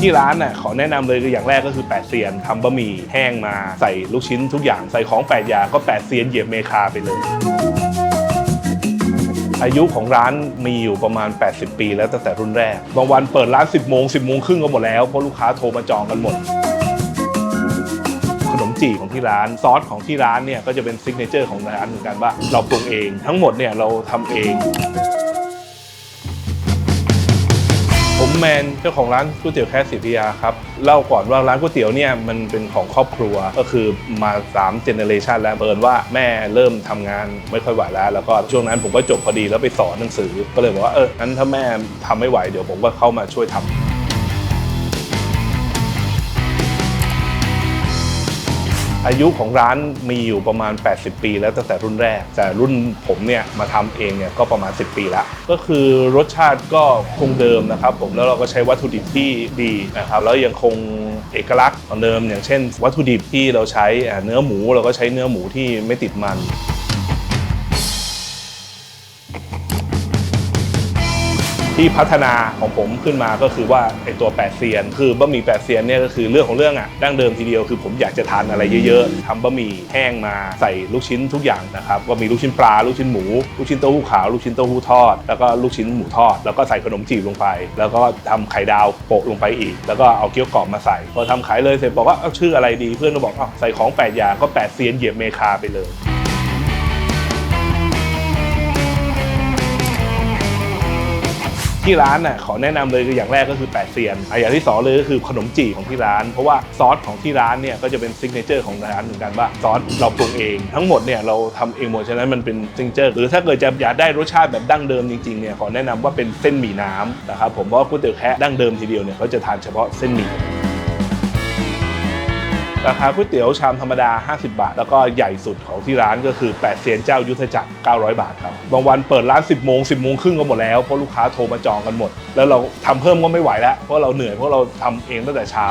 ที่ร้านน่ะขอแนะนำเลยคืออย่างแรกก็คือแปดเซียนทำบะหมี่แห้งมาใส่ลูกชิ้นทุกอย่างใส่ของแปดอย่างก็แปดเซียนเหยียบเมคาไปเลย อายุของร้านมีอยู่ประมาณ 80 ปีแล้วตั้งแต่รุ่นแรกบางวันเปิดร้าน 10โมง10โมงครึ่งก็หมดแล้วเพราะลูกค้าโทรมาจองกันหมดขนมจีของที่ร้านซอสของที่ร้านเนี่ยก็จะเป็นซิกเนเจอร์ของร้านเหมือนกันว่า เราปรุงเองทั้งหมดเนี่ยเราทำเอง แมนเจ้าของร้านก๋วยเตี๋ยวแค่สิทธิยาครับเล่าก่อนว่าร้านก๋วยเตี๋ยวเนี่ยมันเป็นของครอบครัวก็คือมา3เจเนเรชันแล้วเอิญว่าแม่เริ่มทำงานไม่ค่อยไหวแล้ว แล้วก็ช่วงนั้นผมก็จบพอดีแล้วไปสอนหนังสือ ก็เลยบอกว่าเอองั้นถ้าแม่ทำไม่ไหวเดี๋ยวผมก็เข้ามาช่วยทำ อายุของร้านมีอยู่ประมาณ 80 ปี แล้วตั้งแต่รุ่นแรก แต่รุ่นผมเนี่ยมาทำเองเนี่ยก็ประมาณ 10 ปีละก็คือรสชาติก็คงเดิมนะครับ ผมแล้วเราก็ใช้วัตถุดิบที่ดีนะครับแล้วยังคงเอกลักษณ์ของเดิม อย่างเช่น วัตถุดิบที่เราใช้เนื้อหมูเราก็ใช้เนื้อหมูที่ไม่ติดมัน ที่พัฒนาของผมขึ้นมาก็คือว่าไอตัวแปดเซียน คือบะหมี่แปดเซียนเนี่ยก็คือเรื่องของเรื่องอะดั้งเดิมทีเดียวคือผมอยากจะทานอะไรเยอะๆทำบะหมี่แห้งมาใส่ลูกชิ้นทุกอย่างนะครับก็มีลูกชิ้นปลาลูกชิ้นหมูลูกชิ้นเต้าหู้ขาวลูกชิ้นเต้าหู้ทอด แล้วก็ลูกชิ้นหมูทอด แล้วก็ใส่ขนมจีบลงไป แล้วก็ทำไข่ดาวโปะลงไปอีก แล้วก็เอาเกี๊ยวกรอบมาใส่พอทำขายเลยเสร็จบอกว่าเอาชื่ออะไรดีเพื่อนก็บอกอ้าใส่ของแปดอย่างก็แปดเซียนเหยียบเมคาไปเลย ที่ร้านน่ะขอแนะนำเลยคืออย่างแรกก็คือแปดเซียนอย่างที่สองเลยก็คือขนมจี่ของที่ร้าน เพราะว่าซอสของที่ร้านเนี่ยก็จะเป็นซิกเนเจอร์ของร้านเหมือนกันว่าซอสเราปรุงเอง ทั้งหมดเนี่ยเราทำเองหมดฉะนั้นมันเป็นซิกเนเจอร์หรือถ้าเกิดจะอยากได้รสชาติแบบดั้งเดิมจริงๆเนี่ยขอแนะนำว่าเป็นเส้นหมี่น้ำนะครับผมเพราะว่าก๋วยเตี๋ยวแคะดั้งเดิมทีเดียวเนี่ยเขาจะทานเฉพาะเส้นหมี่ ราคาก๋วยเตี๋ยวชามธรรมดา 50 บาท แล้วก็ใหญ่สุดของที่ร้านก็คือ8เซียนเจ้ายุทธจักร 900 บาทครับ บางวันเปิดร้าน 10 โมง 10 โมงครึ่งก็หมดแล้ว เพราะลูกค้าโทรมาจองกันหมด แล้วเราทำเพิ่มก็ไม่ไหวแล้ว เพราะเราเหนื่อย เพราะเราทำเองตั้งแต่เช้า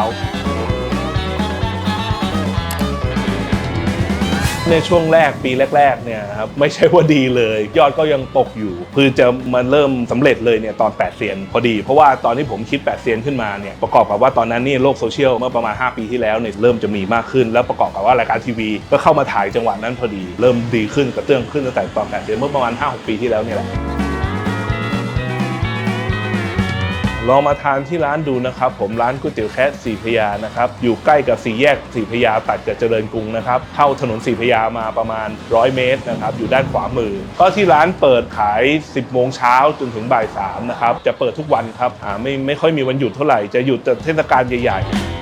ในช่วงแรกปีแรกๆเนี่ยครับไม่ใช่ว่าดีเลย ยอดก็ยังตกอยู่ คือจะมันเริ่มสำเร็จเลยเนี่ยตอน 8เซียนพอดี เพราะว่าตอนที่ผมคิด 8เซียนขึ้นมาเนี่ยประกอบกับว่าตอนนั้นนี่โลกโซเชียลเมื่อประมาณ 5 ปีที่แล้วเนี่ยเริ่มจะมีมากขึ้น แล้วประกอบกับว่ารายการทีวีก็เข้ามาถ่ายจังหวะนั้นพอดี เริ่มดีขึ้นกระเตื้องขึ้นตั้งแต่ตอน 8เซียนเมื่อประมาณ5-6ปีที่แล้วเนี่ยแหละ ลองมาทานที่ร้านดูนะครับ ผมร้านก๋วยเตี๋ยวแคะสีพยานะครับ อยู่ใกล้กับสี่แยกสีพยาตัดกับเจริญกรุงนะครับ เข้าถนนสีพยามาประมาณ 100 เมตรนะครับ อยู่ด้านขวามือ ก็ที่ร้านเปิดขาย 10 โมงเช้าจนถึงบ่าย3นะครับ จะเปิดทุกวันครับ อ่าไม่ไม่ค่อยมีวันหยุดเท่าไหร่ จะหยุดแต่เทศกาลใหญ่ๆ